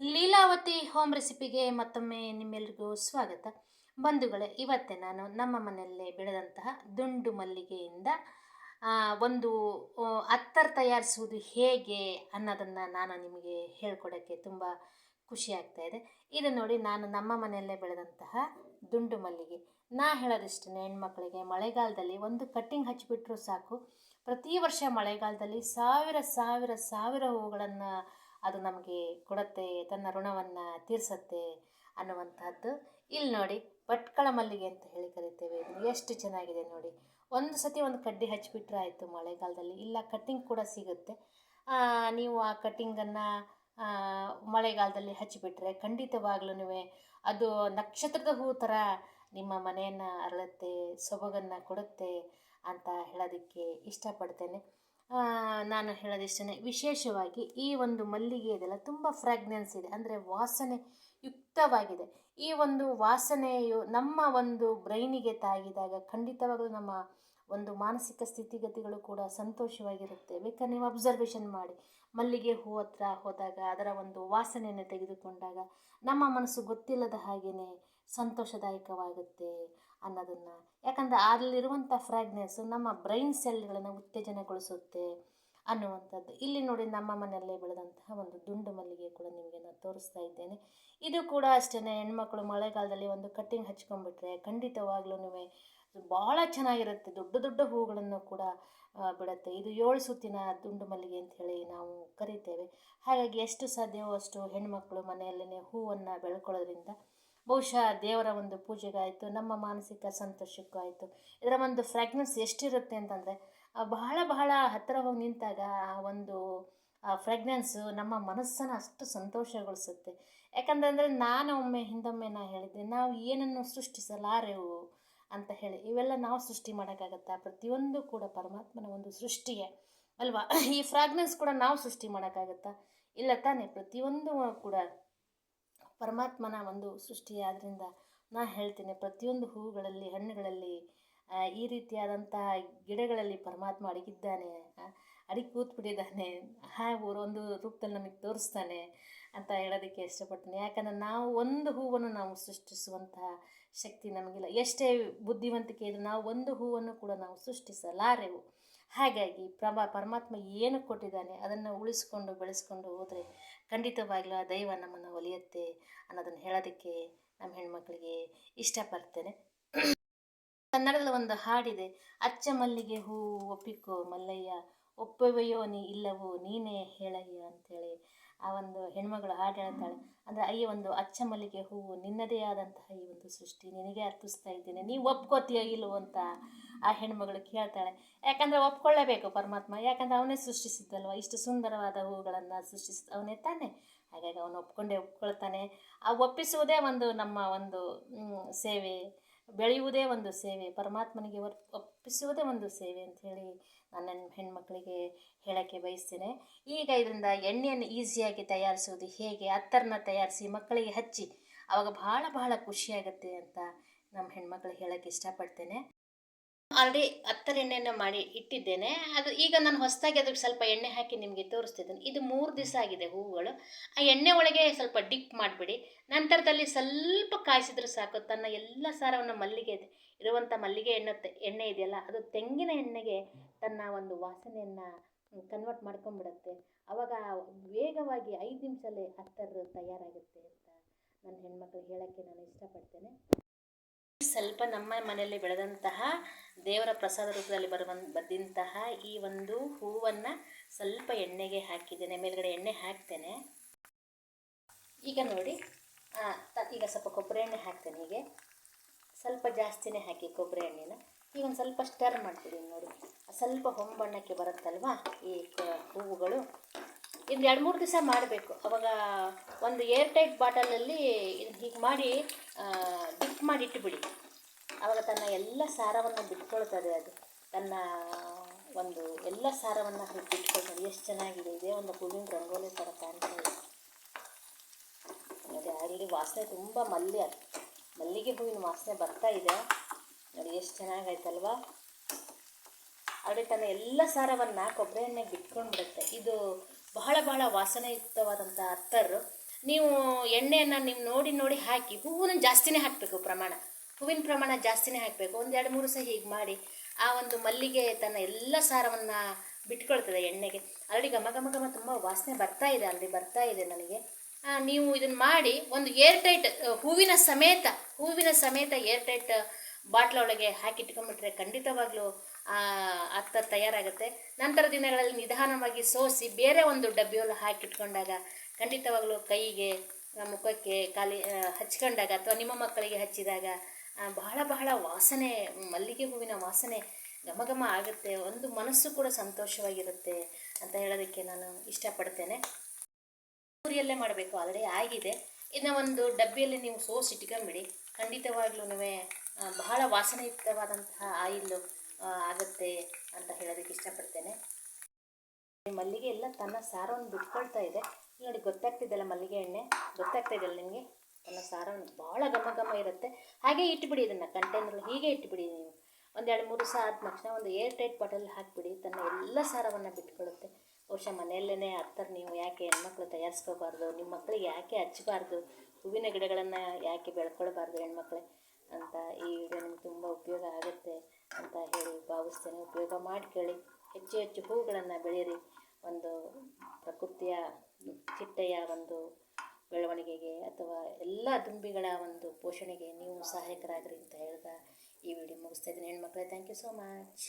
Leelavathi home ರೆಸಿಪಿಗೆ ಮತ್ತೊಮ್ಮೆ ನಿಮ್ಮೆಲ್ರಿಗೂ ಸ್ವಾಗತ. ಬಂಧುಗಳೇ, ಇವತ್ತೇ ನಾನು ನಮ್ಮ ಮನೆಯಲ್ಲೇ ಬೆಳೆದಂತಹ ದುಂಡು ಮಲ್ಲಿಗೆಯಿಂದ ಒಂದು ಅತ್ತರ್ ತಯಾರಿಸುವುದು ಹೇಗೆ ಅನ್ನೋದನ್ನು ನಾನು ನಿಮಗೆ ಹೇಳ್ಕೊಡೋಕ್ಕೆ ತುಂಬ ಖುಷಿ ಆಗ್ತಾ ಇದೆ. ಇದು ನೋಡಿ, ನಾನು ನಮ್ಮ ಮನೆಯಲ್ಲೇ ಬೆಳೆದಂತಹ ದುಂಡು ಮಲ್ಲಿಗೆ. ನಾ ಹೇಳೋದಿಷ್ಟೇ ಹೆಣ್ಮಕ್ಳಿಗೆ ಮಳೆಗಾಲದಲ್ಲಿ ಒಂದು ಕಟ್ಟಿಂಗ್ ಹಚ್ಚಿಬಿಟ್ರು ಸಾಕು. ಪ್ರತಿ ವರ್ಷ ಮಳೆಗಾಲದಲ್ಲಿ ಸಾವಿರ ಸಾವಿರ ಸಾವಿರ ಹೂಗಳನ್ನು ಅದು ನಮಗೆ ಕೊಡುತ್ತೆ, ತನ್ನ ಋಣವನ್ನು ತೀರಿಸತ್ತೆ ಅನ್ನುವಂಥದ್ದು ಇಲ್ಲಿ ನೋಡಿ. ಭಟ್ಕಳ ಮಲ್ಲಿಗೆ ಅಂತ ಹೇಳಿ ಕರಿತೇವೆ. ಎಷ್ಟು ಚೆನ್ನಾಗಿದೆ ನೋಡಿ. ಒಂದು ಸತಿ ಒಂದು ಕಡ್ಡಿ ಹಚ್ಚಿಬಿಟ್ರೆ ಆಯಿತು ಮಳೆಗಾಲದಲ್ಲಿ. ಇಲ್ಲ ಕಟ್ಟಿಂಗ್ ಕೂಡ ಸಿಗುತ್ತೆ. ನೀವು ಆ ಕಟ್ಟಿಂಗನ್ನು ಮಳೆಗಾಲದಲ್ಲಿ ಹಚ್ಚಿಬಿಟ್ರೆ ಖಂಡಿತವಾಗ್ಲೂ ಅದು ನಕ್ಷತ್ರದ ಹೂ ಥರ ನಿಮ್ಮ ಮನೆಯನ್ನು ಅರಳುತ್ತೆ, ಸೊಬಗನ್ನು ಕೊಡುತ್ತೆ ಅಂತ ಹೇಳೋದಕ್ಕೆ ಇಷ್ಟಪಡ್ತೇನೆ. ನಾನು ಹೇಳೋದಿಷ್ಟೇ ವಿಶೇಷವಾಗಿ ಈ ಒಂದು ಮಲ್ಲಿಗೆ ಇದೆಲ್ಲ ತುಂಬ ಫ್ರಾಗ್ನೆನ್ಸ್ ಇದೆ. ಅಂದರೆ ವಾಸನೆ ಯುಕ್ತವಾಗಿದೆ. ಈ ಒಂದು ವಾಸನೆಯು ನಮ್ಮ ಒಂದು ಬ್ರೈನಿಗೆ ತಾಗಿದಾಗ ಖಂಡಿತವಾಗಲೂ ನಮ್ಮ ಒಂದು ಮಾನಸಿಕ ಸ್ಥಿತಿಗತಿಗಳು ಕೂಡ ಸಂತೋಷವಾಗಿರುತ್ತೆ. ಬೇಕಾದ್ರೆ ನೀವು ಅಬ್ಸರ್ವೇಷನ್ ಮಾಡಿ. ಮಲ್ಲಿಗೆ ಹೂ ಹತ್ರ ಹೋದಾಗ, ಅದರ ಒಂದು ವಾಸನೆಯನ್ನು ತೆಗೆದುಕೊಂಡಾಗ ನಮ್ಮ ಮನಸ್ಸು ಗೊತ್ತಿಲ್ಲದ ಹಾಗೆಯೇ ಸಂತೋಷದಾಯಕವಾಗುತ್ತೆ ಅನ್ನೋದನ್ನು. ಯಾಕಂದರೆ ಅಲ್ಲಿರುವಂಥ ಫ್ರಾಗ್ನೆನ್ಸು ನಮ್ಮ ಬ್ರೈನ್ ಸೆಲ್ಗಳನ್ನು ಉತ್ತೇಜನಗೊಳಿಸುತ್ತೆ ಅನ್ನುವಂಥದ್ದು. ಇಲ್ಲಿ ನೋಡಿ ನಮ್ಮ ಮನೆಯಲ್ಲೇ ಬೆಳೆದಂತಹ ಒಂದು ದುಂಡು ಮಲ್ಲಿಗೆ ಕೂಡ ನಿಮಗೆ ನಾನು ತೋರಿಸ್ತಾ ಇದ್ದೇನೆ. ಇದು ಕೂಡ ಅಷ್ಟೇ ಹೆಣ್ಮಕ್ಳು ಮಳೆಗಾಲದಲ್ಲಿ ಒಂದು ಕಟ್ಟಿಂಗ್ ಹಚ್ಕೊಂಡ್ಬಿಟ್ರೆ ಖಂಡಿತವಾಗ್ಲೂ ಭಾಳ ಚೆನ್ನಾಗಿರುತ್ತೆ. ದೊಡ್ಡ ದೊಡ್ಡ ಹೂಗಳನ್ನು ಕೂಡ ಆ, ಬಿಡುತ್ತೆ. ಇದು ಏಳು ಸುತ್ತಿನ ದುಂಡು ಮಲ್ಲಿಗೆ ಅಂತ ಹೇಳಿ ನಾವು ಕರಿತೇವೆ. ಹಾಗಾಗಿ ಎಷ್ಟು ಸಾಧ್ಯವೋ ಅಷ್ಟು ಹೆಣ್ಮಕ್ಳು ಮನೆಯಲ್ಲೇ ಹೂವನ್ನು ಬೆಳ್ಕೊಳ್ಳೋದ್ರಿಂದ ಬಹುಶಃ ದೇವರ ಒಂದು ಪೂಜೆಗಾಯಿತು ನಮ್ಮ ಮಾನಸಿಕ ಸಂತೋಷಕ್ಕೂ ಆಯಿತು. ಇದರ ಒಂದು ಫ್ರ್ಯಾಗ್ನೆನ್ಸ್ ಎಷ್ಟಿರುತ್ತೆ ಅಂತಂದರೆ ಬಹಳ ಬಹಳ ಹತ್ತಿರ ಹೋಗಿ ನಿಂತಾಗ ಆ ಒಂದು ಫ್ರೆಗ್ನೆನ್ಸು ನಮ್ಮ ಮನಸ್ಸನ್ನು ಅಷ್ಟು ಸಂತೋಷಗೊಳಿಸುತ್ತೆ. ಯಾಕಂತಂದರೆ ನಾನು ಒಮ್ಮೆ ಹಿಂದೊಮ್ಮೆ ನಾ ಹೇಳಿದ್ದೆ ನಾವು ಏನನ್ನು ಸೃಷ್ಟಿಸಲಾರೆವು ಅಂತ ಹೇಳಿ ಇವೆಲ್ಲ ನಾವು ಸೃಷ್ಟಿ ಮಾಡೋಕ್ಕಾಗತ್ತಾ? ಪ್ರತಿಯೊಂದು ಕೂಡ ಪರಮಾತ್ಮನ ಒಂದು ಸೃಷ್ಟಿಯೇ ಅಲ್ವಾ? ಈ ಫ್ರಾಗ್ನೆನ್ಸ್ ಕೂಡ ನಾವು ಸೃಷ್ಟಿ ಮಾಡೋಕ್ಕಾಗತ್ತಾ? ಇಲ್ಲ ತಾನೇ, ಪ್ರತಿಯೊಂದು ಕೂಡ ಪರಮಾತ್ಮನ ಒಂದು ಸೃಷ್ಟಿ ಆದ್ದರಿಂದ ನಾ ಹೇಳ್ತೀನಿ, ಪ್ರತಿಯೊಂದು ಹೂಗಳಲ್ಲಿ, ಹಣ್ಣುಗಳಲ್ಲಿ ಈ ರೀತಿಯಾದಂತಹ ಗಿಡಗಳಲ್ಲಿ ಪರಮಾತ್ಮ ಅಡಗಿದ್ದಾನೆ ಅಡಿಗೆ ಕೂತ್ಬಿಟ್ಟಿದ್ದಾನೆ ಹಾಗೆ ಒಂದು ರೂಪದಲ್ಲಿ ನಮಗೆ ತೋರಿಸ್ತಾನೆ ಅಂತ ಹೇಳೋದಕ್ಕೆ ಇಷ್ಟಪಡ್ತೀನಿ. ಯಾಕಂದರೆ ನಾವು ಒಂದು ಹೂವನ್ನು ನಾವು ಸೃಷ್ಟಿಸುವಂತಹ ಶಕ್ತಿ ನಮಗಿಲ್ಲ. ಎಷ್ಟೇ ಬುದ್ಧಿವಂತಿಕೆ ಇದ್ರೆ ನಾವು ಒಂದು ಹೂವನ್ನು ಕೂಡ ನಾವು ಸೃಷ್ಟಿಸಲಾರೆವು. ಹಾಗಾಗಿ ಪ್ರಭಾ, ಪರಮಾತ್ಮ ಏನು ಕೊಟ್ಟಿದ್ದಾನೆ ಅದನ್ನು ಉಳಿಸ್ಕೊಂಡು ಬೆಳೆಸ್ಕೊಂಡು ಹೋದರೆ ಖಂಡಿತವಾಗ್ಲೂ ಆ ದೈವ ನಮ್ಮನ್ನು ಒಲಿಯುತ್ತೆ ಅನ್ನೋದನ್ನು ಹೇಳೋದಕ್ಕೆ ನಮ್ಮ ಹೆಣ್ಮಕ್ಳಿಗೆ ಇಷ್ಟಪಡ್ತೇನೆ. ಕನ್ನಡದಲ್ಲಿ ಒಂದು ಹಾಡಿದೆ, ಅಚ್ಚ ಮಲ್ಲಿಗೆ ಹೂ ಒಪ್ಪಿಕೋ ಮಲ್ಲಯ್ಯ, ಒಪ್ಪವೆಯೋ ನೀ ಇಲ್ಲವೋ ನೀನೇ ಹೇಳಯ್ಯ ಅಂಥೇಳಿ ಆ ಒಂದು ಹೆಣ್ಮಗಳು ಹಾಡು ಹೇಳ್ತಾಳೆ ಅಂದರೆ ಅಯ್ಯ ಒಂದು ಅಚ್ಚ ಮಲ್ಲಿಗೆ ಹೂವು ನಿನ್ನದೇ ಆದಂತಹ ಈ ಒಂದು ಸೃಷ್ಟಿ ನಿನಗೆ ಅರ್ಪಿಸ್ತಾ ಇದ್ದೇನೆ. ನೀವು ಒಪ್ಕೋತೀಯೋ ಇಲ್ಲವೋ ಅಂತ ಆ ಹೆಣ್ಮಗಳು ಕೇಳ್ತಾಳೆ. ಯಾಕಂದರೆ ಒಪ್ಕೊಳ್ಳೇಬೇಕು ಪರಮಾತ್ಮ. ಯಾಕಂದರೆ ಅವನೇ ಸೃಷ್ಟಿಸಿದ್ದಲ್ವ? ಇಷ್ಟು ಸುಂದರವಾದ ಹೂಗಳನ್ನು ಸೃಷ್ಟಿಸಿ ಅವನೇ ತಾನೆ. ಹಾಗಾಗಿ ಅವನು ಒಪ್ಕೊಂಡೇ ಒಪ್ಕೊಳ್ತಾನೆ. ಆ ಒಪ್ಪಿಸುವುದೇ ಒಂದು ನಮ್ಮ ಒಂದು ಸೇವೆ. ಬೆಳೆಯುವುದೇ ಒಂದು ಸೇವೆ, ಪರಮಾತ್ಮನಿಗೆ ಒಪ್, ಒಪ್ಪಿಸುವುದೇ ಒಂದು ಸೇವೆ ಅಂತ ಹೇಳಿ ನಾನು ನನ್ನ ಹೆಣ್ಮಕ್ಳಿಗೆ ಹೇಳೋಕ್ಕೆ ಬಯಸ್ತೇನೆ. ಈಗ ಇದರಿಂದ ಎಣ್ಣೆಯನ್ನು ಈಸಿಯಾಗಿ ತಯಾರಿಸುವುದು ಹೇಗೆ ಅತ್ತರನ್ನ ತಯಾರಿಸಿ ಮಕ್ಕಳಿಗೆ ಹಚ್ಚಿ ಆವಾಗ ಭಾಳ ಬಹಳ ಖುಷಿಯಾಗುತ್ತೆ ಅಂತ ನಮ್ಮ ಹೆಣ್ಮಕ್ಳಿಗೆ ಹೇಳೋಕ್ಕೆ ಇಷ್ಟಪಡ್ತೇನೆ. ಆಲ್ರೆಡಿ ಹತ್ತರ ಎಣ್ಣೆಯನ್ನು ಮಾಡಿ ಇಟ್ಟಿದ್ದೇನೆ. ಅದು ಈಗ ನಾನು ಹೊಸದಾಗಿ ಅದಕ್ಕೆ ಸ್ವಲ್ಪ ಎಣ್ಣೆ ಹಾಕಿ ನಿಮಗೆ ತೋರಿಸ್ತಿದ್ದೇನೆ. ಇದು ಮೂರು ದಿವಸ ಆಗಿದೆ ಹೂವುಗಳು. ಆ ಎಣ್ಣೆ ಒಳಗೆ ಸ್ವಲ್ಪ ಡಿಪ್ ಮಾಡಿಬಿಡಿ. ನಂತರದಲ್ಲಿ ಸ್ವಲ್ಪ ಕಾಯಿಸಿದ್ರೆ ಸಾಕು. ತನ್ನ ಎಲ್ಲ ಸಾರವನ್ನು ಮಲ್ಲಿಗೆ ಇರುವಂಥ ಮಲ್ಲಿಗೆ ಎಣ್ಣೆ ಎಣ್ಣೆ ಇದೆಯಲ್ಲ, ಅದು ತೆಂಗಿನ ಎಣ್ಣೆಗೆ ತನ್ನ ಒಂದು ವಾಸನೆಯನ್ನು ಕನ್ವರ್ಟ್ ಮಾಡ್ಕೊಂಡ್ಬಿಡುತ್ತೆ. ಆವಾಗ ವೇಗವಾಗಿ ಐದು ನಿಮಿಷದಲ್ಲಿ ಅತ್ತರ್ ತಯಾರಾಗುತ್ತೆ ಅಂತ ನನ್ನ ಹೆಣ್ಮಕ್ಳು ಹೇಳೋಕ್ಕೆ ನಾನು ಇಷ್ಟಪಡ್ತೇನೆ. ಸ್ವಲ್ಪ ನಮ್ಮ ಮನೆಯಲ್ಲಿ ಬೆಳೆದಂತಹ ದೇವರ ಪ್ರಸಾದ ರೂಪದಲ್ಲಿ ಬರುವ ಬಂದಂತಹ ಈ ಒಂದು ಹೂವನ್ನು ಸ್ವಲ್ಪ ಎಣ್ಣೆಗೆ ಹಾಕಿದ್ದೇನೆ, ಮೇಲ್ಗಡೆ ಎಣ್ಣೆ ಹಾಕ್ತೇನೆ. ಈಗ ನೋಡಿ ಈಗ ಸ್ವಲ್ಪ ಕೊಬ್ಬರಿ ಎಣ್ಣೆ ಹಾಕ್ತೇನೆ ಹೀಗೆ. ಸ್ವಲ್ಪ ಜಾಸ್ತಿನೇ ಹಾಕಿ ಕೊಬ್ಬರಿ ಎಣ್ಣೆನ. ಈಗ ಒಂದು ಸ್ವಲ್ಪ ಸ್ಟರ್ ಮಾಡ್ತಿದ್ದೀನಿ ನೋಡಿ. ಸ್ವಲ್ಪ ಹೊಂಬಣ್ಣಕ್ಕೆ ಬರುತ್ತಲ್ವಾ ಈ ಹೂವುಗಳು. ಇದು ಎರಡು ಮೂರು ದಿವಸ ಮಾಡಬೇಕು. ಅವಾಗ ಒಂದು ಏರ್ ಟೈಟ್ ಬಾಟಲಲ್ಲಿ ಇದು ಹೀಗೆ ಮಾಡಿ ಡಿಪ್ ಮಾಡಿ ಇಟ್ಟುಬಿಡಿ ಆವಾಗ ತನ್ನ ಎಲ್ಲ ಸಾರವನ್ನು ಬಿಟ್ಕೊಳ್ತದೆ ಅದು. ತನ್ನ ಒಂದು ಎಲ್ಲ ಸಾರವನ್ನು ಬಿಟ್ಕೊಳ್ತದೆ ಎಷ್ಟು ಚೆನ್ನಾಗಿದೆ, ಇದೇ ಒಂದು ಹೂವಿನ ರಂಗೋಲಿ ಥರ ಕಾಣ್ತಾ ಇದೆ. ನೋಡಿ, ಅಲ್ಲಿ ವಾಸನೆ ತುಂಬ ಮಲ್ಲೆ ಮಲ್ಲಿಗೆ ಹೂವಿನ ವಾಸನೆ ಬರ್ತಾ ಇದೆ. ನೋಡಿ, ಎಷ್ಟು ಚೆನ್ನಾಗೈತಲ್ವಾ ಆದರೆ ತನ್ನ ಎಲ್ಲ ಸಾರವನ್ನು ಕೊಬ್ಬರಿ ಎಣ್ಣೆಗೆ ಬಿಟ್ಕೊಂಡು ಬಿಡುತ್ತೆ ಇದು ಬಹಳ ಬಹಳ ವಾಸನೆಯುಕ್ತವಾದಂಥ ಅತ್ತರು ನೀವು ಎಣ್ಣೆಯನ್ನು ನೀವು ನೋಡಿ ನೋಡಿ ಹಾಕಿ, ಹೂವನ್ನು ಜಾಸ್ತಿನೇ ಹಾಕಬೇಕು ಪ್ರಮಾಣ. ಹೂವಿನ ಪ್ರಮಾಣ ಜಾಸ್ತಿನೇ ಹಾಕಬೇಕು. ಒಂದು ಎರಡು ಮೂರು ಸಹ ಹೀಗೆ ಮಾಡಿ ಆ ಒಂದು ಮಲ್ಲಿಗೆ ತನ್ನ ಎಲ್ಲ ಸಾರವನ್ನು ಬಿಟ್ಕೊಳ್ತದೆ ಎಣ್ಣೆಗೆ. ಆಲ್ರೆಡಿ ಗಮ ಗಮ ಗಮ ತುಂಬ ವಾಸನೆ ಬರ್ತಾ ಇದೆ ಅಲ್ಲಿ ಬರ್ತಾ ಇದೆ ನನಗೆ. ನೀವು ಇದನ್ನು ಮಾಡಿ ಒಂದು ಏರ್ ಟೈಟ್ ಹೂವಿನ ಸಮೇತ ಹೂವಿನ ಸಮೇತ ಏರ್ ಟೈಟ್ ಬಾಟ್ಲ ಒಳಗೆ ಹಾಕಿಟ್ಕೊಂಡ್ಬಿಟ್ರೆ ಖಂಡಿತವಾಗ್ಲೂ ಅತ್ತ ತಯಾರಾಗುತ್ತೆ. ನಂತರ ದಿನಗಳಲ್ಲಿ ನಿಧಾನವಾಗಿ ಸೋಸಿ ಬೇರೆ ಒಂದು ಡಬ್ಬಿಯಲ್ಲಿ ಹಾಕಿಟ್ಕೊಂಡಾಗ ಖಂಡಿತವಾಗ್ಲೂ ಕೈಗೆ ಮುಖಕ್ಕೆ ಕಾಲಿ ಹಚ್ಕೊಂಡಾಗ ಅಥವಾ ನಿಮ್ಮ ಮಕ್ಕಳಿಗೆ ಹಚ್ಚಿದಾಗ ಬಹಳ ಬಹಳ ವಾಸನೆ, ಮಲ್ಲಿಗೆ ಹೂವಿನ ವಾಸನೆ ಘಮ ಘಮ ಆಗುತ್ತೆ. ಒಂದು ಮನಸ್ಸು ಕೂಡ ಸಂತೋಷವಾಗಿರುತ್ತೆ ಅಂತ ಹೇಳೋದಕ್ಕೆ ನಾನು ಇಷ್ಟಪಡ್ತೇನೆ. ಪೂರಿಯಲ್ಲೇ ಮಾಡಬೇಕು ಆಲ್ರೆಡಿ ಆಗಿದೆ. ಇನ್ನು ಒಂದು ಡಬ್ಬಿಯಲ್ಲಿ ನೀವು ಸೋಸ್ ಇಟ್ಕೊಂಬಿಡಿ. ಖಂಡಿತವಾಗ್ಲೂ ಬಹಳ ವಾಸನೆಯುಕ್ತವಾದಂತಹ ಆಯಿಲ್ ಆಗುತ್ತೆ ಅಂತ ಹೇಳೋದಕ್ಕೆ ಇಷ್ಟಪಡ್ತೇನೆ. ಮಲ್ಲಿಗೆ ಎಲ್ಲ ತನ್ನ ಸಾರವನ್ನು ಬಿಟ್ಕೊಳ್ತಾ ಇದೆ. ನೋಡಿ, ಗೊತ್ತಾಗ್ತಿದೆಯಲ್ಲ ಮಲ್ಲಿಗೆ ಎಣ್ಣೆ? ಗೊತ್ತಾಗ್ತಾ ಇದೆಯಲ್ಲ ನಿಮಗೆ? ತನ್ನ ಸಾರವನ್ನು ಭಾಳ ಘಮ ಘಮ ಇರುತ್ತೆ. ಹಾಗೆ ಇಟ್ಬಿಡಿ ಇದನ್ನು ಕಂಟೈನರ್ ಹೀಗೆ ಇಟ್ಬಿಡಿ ನೀವು. ಒಂದೆರಡು ಮೂರು ಸಹ ಆದ ತಕ್ಷಣ ಒಂದು ಏರ್ ಟೈಟ್ ಬಾಟಲ್ ಹಾಕಿಬಿಡಿ, ತನ್ನ ಎಲ್ಲ ಸಾರವನ್ನು ಬಿಟ್ಕೊಳ್ಳುತ್ತೆ. ಬಹುಶಃ ಮನೆಯಲ್ಲೇ ಹತ್ತರ ನೀವು, ಯಾಕೆ ಹೆಣ್ಮಕ್ಳು ತಯಾರಿಸ್ಕೋಬಾರ್ದು ನಿಮ್ಮ ಮಕ್ಕಳಿಗೆ ಯಾಕೆ ಹಚ್ಚಬಾರ್ದು ಹೂವಿನ ಗಿಡಗಳನ್ನು ಯಾಕೆ ಬೆಳ್ಕೊಳ್ಬಾರ್ದು ಹೆಣ್ಮಕ್ಳೆ ಅಂತ ಈ ವಿಡಿಯೋ ನಿಮ್ಗೆ ತುಂಬ ಉಪಯೋಗ ಆಗುತ್ತೆ ಅಂತ ಹೇಳಿ ಭಾವಿಸ್ತೇನೆ. ಉಪಯೋಗ ಮಾಡಿ ಕೇಳಿ. ಹೆಚ್ಚು ಹೆಚ್ಚು ಹೂಗಳನ್ನು ಬೆಳೆಯಿರಿ. ಒಂದು ಪ್ರಕೃತಿಯ ಚಿಟ್ಟೆಯ ಒಂದು ಬೆಳವಣಿಗೆಗೆ ಅಥವಾ ಎಲ್ಲ ದುಂಬಿಗಳ ಒಂದು ಪೋಷಣೆಗೆ ನೀವು ಸಹಾಯಕರಾಗ್ರಿ ಅಂತ ಹೇಳ್ತಾ ಈ ವಿಡಿಯೋ ಮುಗಿಸ್ತಾ ಇದ್ದೀನಿ. ಹೆಣ್ಮಕ್ಳೇ ಥ್ಯಾಂಕ್ ಯು ಸೋ ಮಚ್